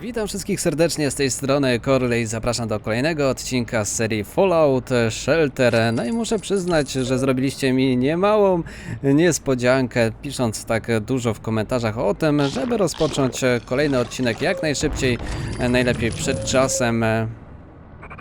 Witam wszystkich serdecznie z tej strony Corley zapraszam do kolejnego odcinka z serii Fallout Shelter. No i muszę przyznać, że zrobiliście mi niemałą niespodziankę, pisząc tak dużo w komentarzach o tym, żeby rozpocząć kolejny odcinek jak najszybciej, najlepiej przed czasem.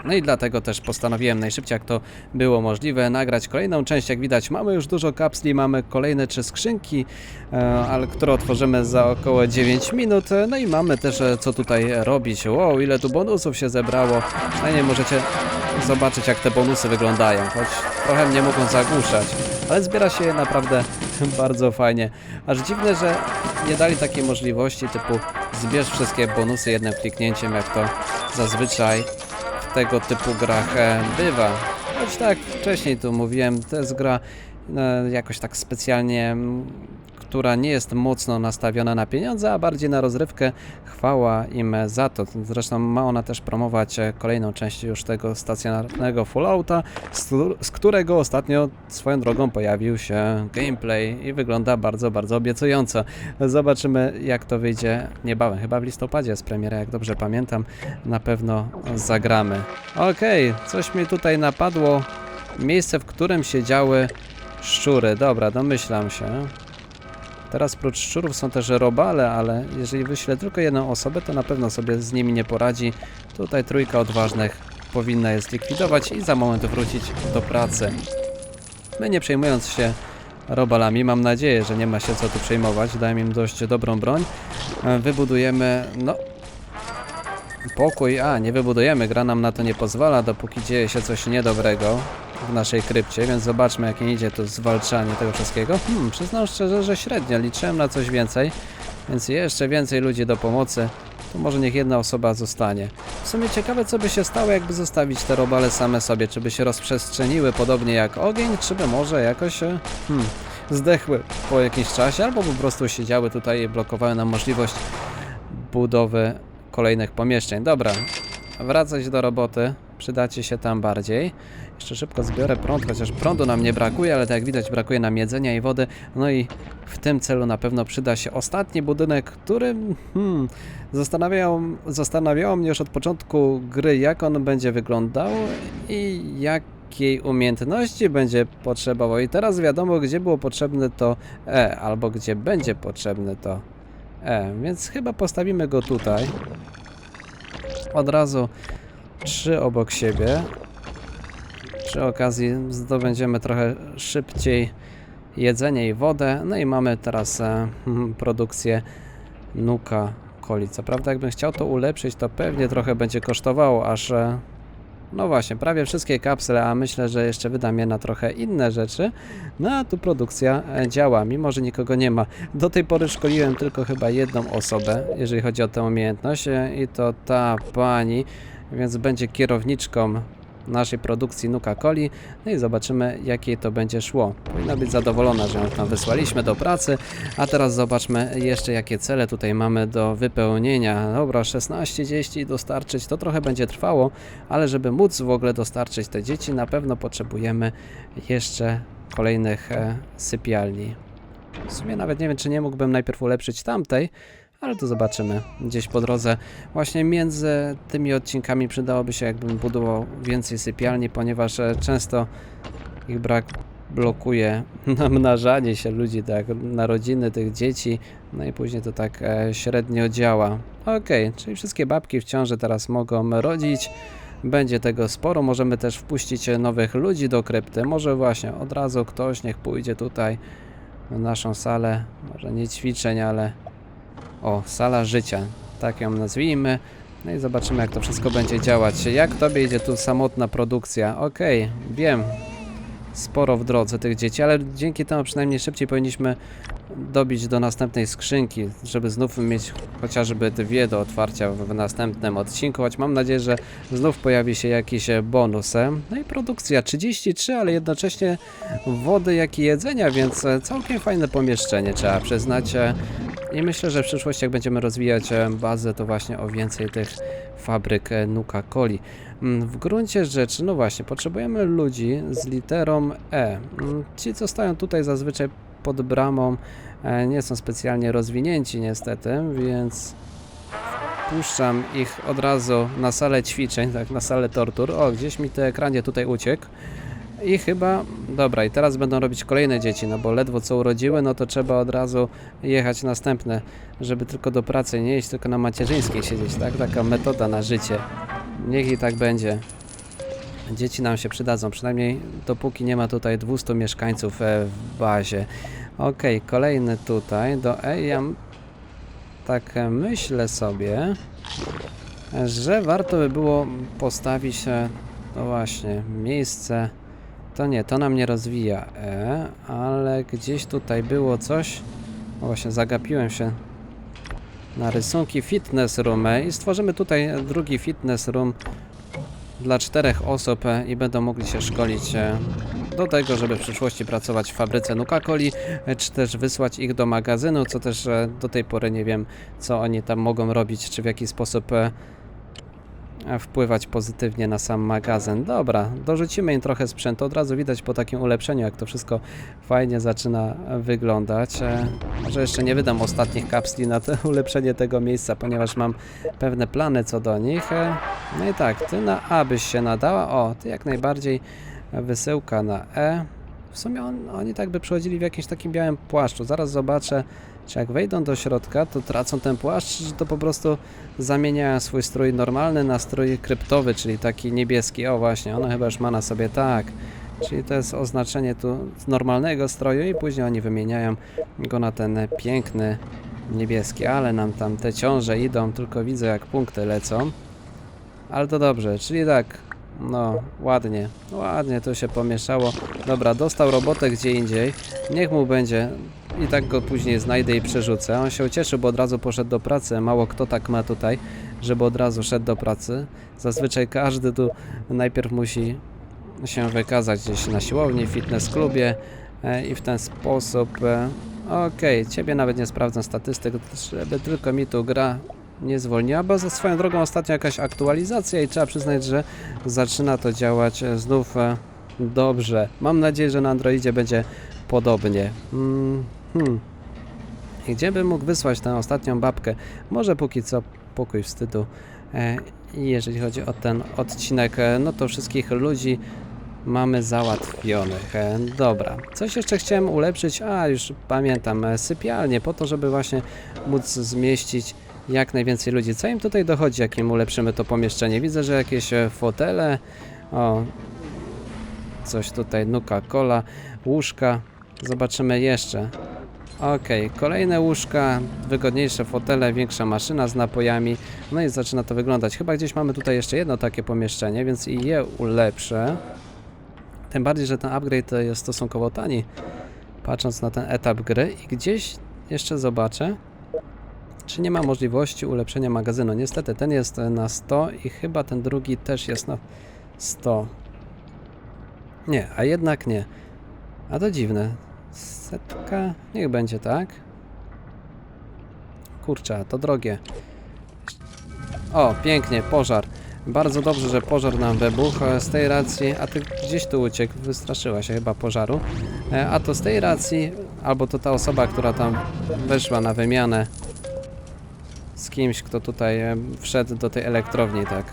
No i dlatego też postanowiłem najszybciej jak to było możliwe nagrać kolejną część. Jak widać mamy już dużo kapsli, mamy kolejne trzy skrzynki, e, ale które otworzymy za około 9 minut. No i mamy też e, co tutaj robić. Wow, ile tu bonusów się zebrało. Przynajmniej możecie zobaczyć jak te bonusy wyglądają, choć trochę mnie mogą zagłuszać. Ale zbiera się je naprawdę bardzo fajnie. Aż dziwne, że nie dali takiej możliwości typu zbierz wszystkie bonusy jednym kliknięciem, jak to zazwyczaj tego typu grach e, bywa. Choć tak, wcześniej tu mówiłem, to jest gra e, jakoś tak specjalnie, która nie jest mocno nastawiona na pieniądze, a bardziej na rozrywkę. Chwała im za to. Zresztą ma ona też promować kolejną część już tego stacjonarnego Fallouta, z, któ- z którego ostatnio swoją drogą pojawił się gameplay i wygląda bardzo, bardzo obiecująco. Zobaczymy jak to wyjdzie niebawem. Chyba w listopadzie jest premiera, jak dobrze pamiętam. Na pewno zagramy. Okej, coś mi tutaj napadło. Miejsce, w którym siedziały szczury. Dobra, domyślam się. Teraz prócz szczurów są też robale, ale jeżeli wyślę tylko jedną osobę, to na pewno sobie z nimi nie poradzi. Tutaj trójka odważnych powinna je zlikwidować i za moment wrócić do pracy. My nie przejmując się robalami, mam nadzieję, że nie ma się co tu przejmować, dałem im dość dobrą broń. E, Wybudujemy, no... Pokój, a nie wybudujemy, gra nam na to nie pozwala, dopóki dzieje się coś niedobrego w naszej krypcie, więc zobaczmy jak nie idzie to zwalczanie tego wszystkiego. Hmm, przyznam szczerze, że średnio, liczyłem na coś więcej, więc jeszcze więcej ludzi do pomocy, to może niech jedna osoba zostanie. W sumie ciekawe co by się stało jakby zostawić te robale same sobie, czy by się rozprzestrzeniły podobnie jak ogień, czy by może jakoś e, hmm, zdechły po jakimś czasie, albo po prostu siedziały tutaj i blokowały nam możliwość budowy kolejnych pomieszczeń. Dobra, wracać do roboty. Przydacie się tam bardziej. Jeszcze szybko zbiorę prąd, chociaż prądu nam nie brakuje, ale tak jak widać brakuje nam jedzenia i wody. No i w tym celu na pewno przyda się ostatni budynek, który hmm, zastanawiał, zastanawiało mnie już od początku gry, jak on będzie wyglądał i jakiej umiejętności będzie potrzebował. I teraz wiadomo, gdzie było potrzebne to E, albo gdzie będzie potrzebne to E, więc chyba postawimy go tutaj. Od razu trzy obok siebie. Przy okazji zdobędziemy trochę szybciej jedzenie i wodę. No i mamy teraz e, produkcję nuka coli. Co prawda, jakbym chciał to ulepszyć, to pewnie trochę będzie kosztowało, aż e, no właśnie, prawie wszystkie kapsle, a myślę, że jeszcze wydam je na trochę inne rzeczy. No a tu produkcja e, działa, mimo że nikogo nie ma. Do tej pory szkoliłem tylko chyba jedną osobę, jeżeli chodzi o tę umiejętność e, i to ta pani, więc będzie kierowniczką naszej produkcji Nuka Coli. No i zobaczymy, jakie to będzie szło. Powinna być zadowolona, że ją tam wysłaliśmy do pracy. A teraz zobaczmy jeszcze, jakie cele tutaj mamy do wypełnienia. Dobra, 16 dzieci dostarczyć, to trochę będzie trwało, ale żeby móc w ogóle dostarczyć te dzieci, na pewno potrzebujemy jeszcze kolejnych e, sypialni. W sumie nawet nie wiem, czy nie mógłbym najpierw ulepszyć tamtej, ale to zobaczymy gdzieś po drodze. Właśnie między tymi odcinkami przydałoby się, jakbym budował więcej sypialni, ponieważ e, często ich brak blokuje namnażanie się ludzi, tak, narodziny tych dzieci, no i później to tak e, średnio działa. Okej, czyli wszystkie babki w ciąży teraz mogą rodzić. Będzie tego sporo, możemy też wpuścić e, nowych ludzi do krypty. Może właśnie od razu ktoś niech pójdzie tutaj na naszą salę, może nie ćwiczeń, ale o, sala życia, tak ją nazwijmy. No i zobaczymy, jak to wszystko będzie działać. Jak tobie idzie tu samotna produkcja? Okej, wiem. Sporo w drodze tych dzieci, ale dzięki temu przynajmniej szybciej powinniśmy dobić do następnej skrzynki, żeby znów mieć chociażby dwie do otwarcia w, następnym odcinku, choć mam nadzieję, że znów pojawi się jakiś bonus. No i produkcja 33, ale jednocześnie wody, jak i jedzenia, więc całkiem fajne pomieszczenie, trzeba przyznać. I myślę, że w przyszłości, jak będziemy rozwijać e, bazę, to właśnie o więcej tych fabryk e, Nuka Coli. Mm, W gruncie rzeczy, no właśnie, potrzebujemy ludzi z literą E. Mm, Ci, co stoją tutaj zazwyczaj pod bramą, e, nie są specjalnie rozwinięci niestety, więc puszczam ich od razu na salę ćwiczeń, tak, na salę tortur. O, gdzieś mi te ekranie tutaj uciekł. I chyba, dobra, i teraz będą robić kolejne dzieci, no bo ledwo co urodziły, no to trzeba od razu jechać następne, żeby tylko do pracy nie iść, tylko na macierzyńskiej siedzieć, tak? Taka metoda na życie. Niech i tak będzie. Dzieci nam się przydadzą, przynajmniej dopóki nie ma tutaj 200 mieszkańców e, w bazie. Okej, kolejny tutaj do E. Ja m- tak e, myślę sobie, że warto by było postawić, e, no właśnie, miejsce. To nie, to nam nie rozwija E, ale gdzieś tutaj było coś. O właśnie, zagapiłem się na rysunki fitness room i stworzymy tutaj drugi fitness room dla czterech osób e, i będą mogli się szkolić e, do tego, żeby w przyszłości pracować w fabryce Nuka-Coli, e, czy też wysłać ich do magazynu, co też do tej pory nie wiem, co oni tam mogą robić, czy w jaki sposób wpływać pozytywnie na sam magazyn. Dobra, dorzucimy im trochę sprzętu, od razu widać po takim ulepszeniu, jak to wszystko fajnie zaczyna wyglądać. E, Może jeszcze nie wydam ostatnich kapsli na to ulepszenie tego miejsca, ponieważ mam pewne plany co do nich. E, No i tak, ty na A byś się nadała. O, ty jak najbardziej wysyłka na E. W sumie on, oni tak by przychodzili w jakimś takim białym płaszczu. Zaraz zobaczę, czy jak wejdą do środka, to tracą ten płaszcz, czy to po prostu zamieniają swój strój normalny na strój kryptowy, czyli taki niebieski. O właśnie, ona chyba już ma na sobie tak. Czyli to jest oznaczenie tu normalnego stroju i później oni wymieniają go na ten piękny niebieski, ale nam tam te ciąże idą, tylko widzę jak punkty lecą. Ale to dobrze, czyli tak, no ładnie, ładnie to się pomieszało. Dobra, dostał robotę gdzie indziej, niech mu będzie, i tak go później znajdę i przerzucę. On się ucieszył, bo od razu poszedł do pracy, mało kto tak ma tutaj, żeby od razu szedł do pracy. Zazwyczaj każdy tu najpierw musi się wykazać gdzieś na siłowni, fitness klubie e, i w ten sposób. E, Okej, ciebie nawet nie sprawdzam statystyk, żeby tylko mi tu gra nie zwolniła, bo za swoją drogą ostatnio jakaś aktualizacja i trzeba przyznać, że zaczyna to działać e, znów e, dobrze. Mam nadzieję, że na Androidzie będzie podobnie. Mm, hmm. Gdzie bym mógł wysłać tę ostatnią babkę? Może póki co pokój wstydu. E, jeżeli chodzi o ten odcinek, no to wszystkich ludzi mamy załatwionych. Dobra. Coś jeszcze chciałem ulepszyć, a już pamiętam, sypialnie, po to, żeby właśnie móc zmieścić jak najwięcej ludzi. Co im tutaj dochodzi, jak im ulepszymy to pomieszczenie? Widzę, że jakieś e, fotele, o, coś tutaj, nuka, cola, łóżka. Zobaczymy jeszcze. Okej, kolejne łóżka, wygodniejsze fotele, większa maszyna z napojami. No i zaczyna to wyglądać. Chyba gdzieś mamy tutaj jeszcze jedno takie pomieszczenie, więc i je ulepszę. Tym bardziej, że ten upgrade jest stosunkowo tani, patrząc na ten etap gry. I gdzieś jeszcze zobaczę, czy nie ma możliwości ulepszenia magazynu. Niestety, ten jest na 100 i chyba ten drugi też jest na 100. Nie, a jednak nie. A to dziwne. Setka? Niech będzie tak. Kurczę, to drogie. O, pięknie, pożar. Bardzo dobrze, że pożar nam wybuchł z tej racji, a ty gdzieś tu uciekł, wystraszyła się chyba pożaru. E, A to z tej racji, albo to ta osoba, która tam weszła na wymianę kimś, kto tutaj wszedł do tej elektrowni, tak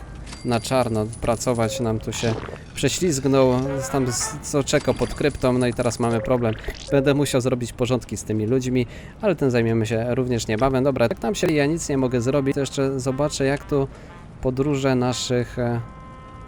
na czarno pracować, nam tu się prześlizgnął, tam co czekał pod kryptą, no i teraz mamy problem. Będę musiał zrobić porządki z tymi ludźmi, ale tym zajmiemy się również niebawem. Dobra, jak tam się ja nic nie mogę zrobić, to jeszcze zobaczę jak tu podróże naszych e,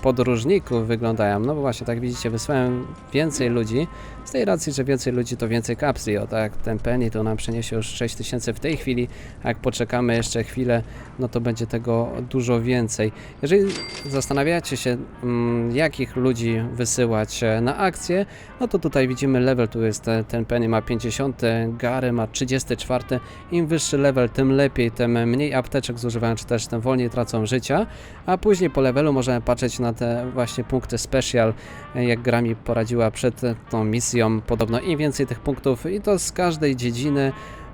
podróżników wyglądają. No bo właśnie, tak widzicie, wysłałem więcej ludzi, z tej racji, że więcej ludzi to więcej kapsli, o tak, ten penny to nam przyniesie już 6000 w tej chwili, a jak poczekamy jeszcze chwilę, no to będzie tego dużo więcej. Jeżeli zastanawiacie się, mm, jakich ludzi wysyłać e, na akcję, no to tutaj widzimy level, tu jest e, ten Penny ma 50, Gary ma 34. Im wyższy level, tym lepiej, tym mniej apteczek zużywają, czy też tym wolniej tracą życia, a później po levelu możemy patrzeć na te właśnie punkty special, e, jak gra mi poradziła przed e, tą misją. Podobno im więcej tych punktów i to z każdej dziedziny,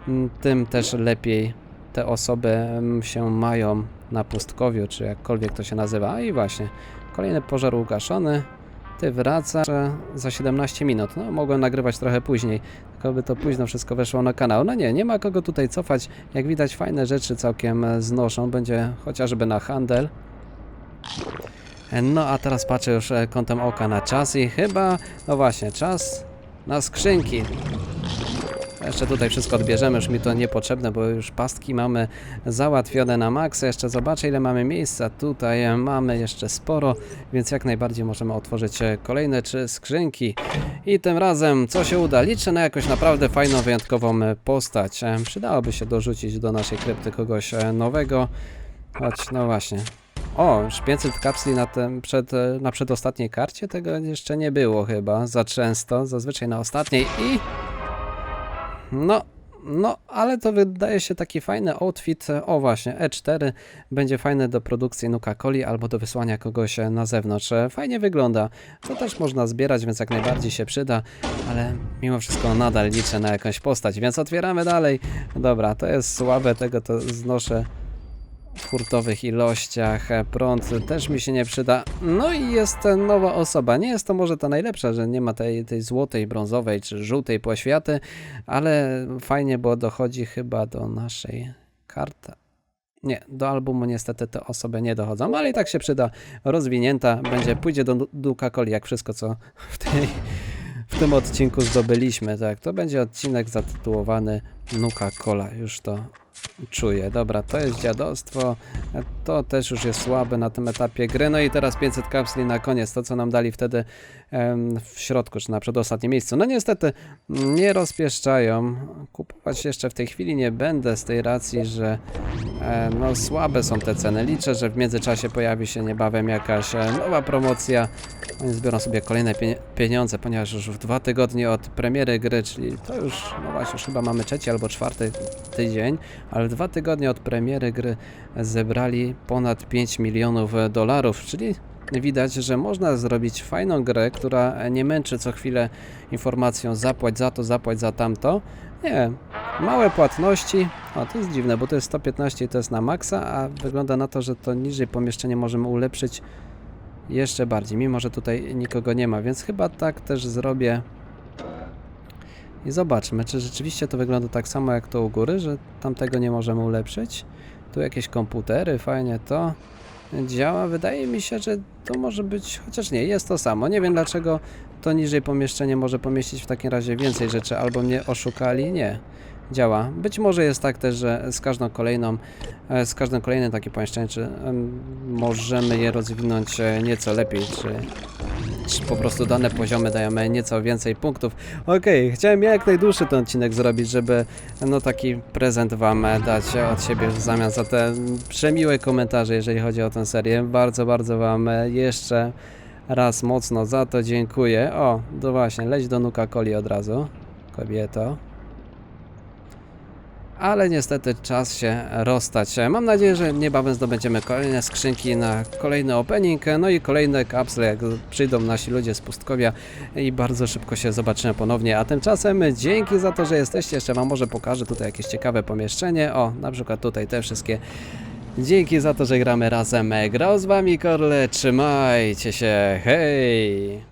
m, tym też lepiej te osoby em, się mają na pustkowiu, czy jakkolwiek to się nazywa. I właśnie, kolejny pożar ugaszony. Ty wracasz za 17 minut. No, mogłem nagrywać trochę później, tylko by to późno wszystko weszło na kanał. No nie, nie ma kogo tutaj cofać. Jak widać, fajne rzeczy całkiem e, znoszą. Będzie chociażby na handel. No a teraz patrzę już e, kątem oka na czas i chyba, no właśnie, czas na skrzynki. Jeszcze tutaj wszystko odbierzemy, już mi to niepotrzebne, bo już pastki mamy załatwione na maksa. Jeszcze zobaczę ile mamy miejsca. Tutaj mamy jeszcze sporo, więc jak najbardziej możemy otworzyć kolejne trzy skrzynki. I tym razem, co się uda, liczę na jakąś naprawdę fajną, wyjątkową postać. E, Przydałoby się dorzucić do naszej krypty kogoś e, nowego. Choć, no właśnie. O, już 500 kapsli na, tym przed, e, na przedostatniej karcie? Tego jeszcze nie było chyba za często. Zazwyczaj na ostatniej i... No, no, ale to wydaje się taki fajny outfit. O właśnie, E4 będzie fajny do produkcji Nuka Coli albo do wysłania kogoś na zewnątrz. Fajnie wygląda. To też można zbierać, więc jak najbardziej się przyda, ale mimo wszystko nadal liczę na jakąś postać, więc otwieramy dalej. Dobra, to jest słabe, tego to znoszę hurtowych ilościach. E, Prąd też mi się nie przyda. No i jest nowa osoba. Nie jest to może ta najlepsza, że nie ma tej, tej złotej, brązowej czy żółtej poświaty, ale fajnie, bo dochodzi chyba do naszej karty. Nie, do albumu niestety te osoby nie dochodzą, ale i tak się przyda. Rozwinięta będzie, pójdzie do Duka Coli, jak wszystko co w, tej, w tym odcinku zdobyliśmy. Tak, to będzie odcinek zatytułowany Nuka Cola. Już to czuję. Dobra, to jest dziadostwo. To też już jest słabe na tym etapie gry. No i teraz 500 kapsli na koniec. To, co nam dali wtedy em, w środku, czy na przedostatnim miejscu. No niestety nie rozpieszczają. Kupować jeszcze w tej chwili nie będę z tej racji, że e, no słabe są te ceny. Liczę, że w międzyczasie pojawi się niebawem jakaś e, nowa promocja. Oni zbiorą sobie kolejne pie- pieniądze, ponieważ już w dwa tygodnie od premiery gry, czyli to już, no właśnie, już chyba mamy trzeci albo czwarty tydzień, ale dwa tygodnie od premiery gry zebrali ponad 5 milionów dolarów, czyli widać, że można zrobić fajną grę, która nie męczy co chwilę informacją zapłać za to, zapłać za tamto. Nie, małe płatności. O, to jest dziwne, bo to jest 115 i to jest na maksa, a wygląda na to, że to niżej pomieszczenie możemy ulepszyć jeszcze bardziej, mimo że tutaj nikogo nie ma, więc chyba tak też zrobię. I zobaczmy, czy rzeczywiście to wygląda tak samo jak to u góry, że tamtego nie możemy ulepszyć. Tu jakieś komputery, fajnie to działa. Wydaje mi się, że to może być, chociaż nie, jest to samo. Nie wiem dlaczego to niżej pomieszczenie może pomieścić w takim razie więcej rzeczy, albo mnie oszukali. Nie, działa. Być może jest tak też, że z każdą kolejną, e, z każdym kolejnym takim pomieszczeniem, czy em, możemy je rozwinąć e, nieco lepiej, czy po prostu dane poziomy dają nieco więcej punktów. Okej, chciałem jak najdłuższy ten odcinek zrobić, żeby no taki prezent wam dać od siebie w zamian za te przemiłe komentarze, jeżeli chodzi o tę serię. Bardzo, bardzo wam jeszcze raz mocno za to dziękuję. O, to właśnie, leć do Nuka Coli od razu, kobieto. Ale niestety czas się rozstać. Mam nadzieję, że niebawem zdobędziemy kolejne skrzynki na kolejny opening, no i kolejne kapsle, jak przyjdą nasi ludzie z pustkowia i bardzo szybko się zobaczymy ponownie. A tymczasem dzięki za to, że jesteście. Jeszcze Wam może pokażę tutaj jakieś ciekawe pomieszczenie. O, na przykład tutaj te wszystkie. Dzięki za to, że gramy razem. Grał z Wami Korle, trzymajcie się, hej!